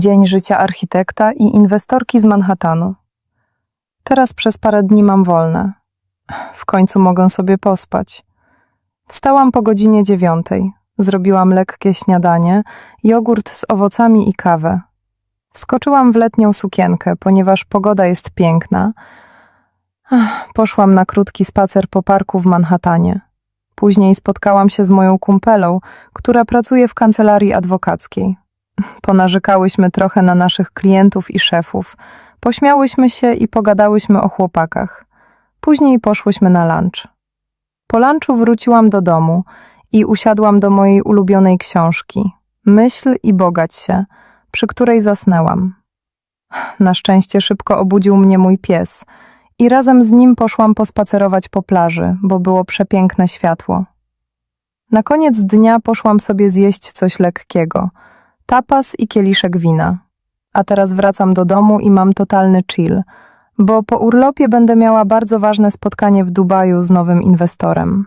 Dzień życia architekta i inwestorki z Manhattanu. Teraz przez parę dni mam wolne. W końcu mogę sobie pospać. Wstałam po godzinie dziewiątej. Zrobiłam lekkie śniadanie, jogurt z owocami i kawę. Wskoczyłam w letnią sukienkę, ponieważ pogoda jest piękna. Poszłam na krótki spacer po parku w Manhattanie. Później spotkałam się z moją kumpelą, która pracuje w kancelarii adwokackiej. Ponarzekałyśmy trochę na naszych klientów i szefów, pośmiałyśmy się i pogadałyśmy o chłopakach. Później poszłyśmy na lunch. Po lunchu wróciłam do domu i usiadłam do mojej ulubionej książki Myśl i bogać się, przy której zasnęłam. Na szczęście szybko obudził mnie mój pies i razem z nim poszłam pospacerować po plaży, bo było przepiękne światło. Na koniec dnia poszłam sobie zjeść coś lekkiego, tapas i kieliszek wina. A teraz wracam do domu i mam totalny chill, bo po urlopie będę miała bardzo ważne spotkanie w Dubaju z nowym inwestorem.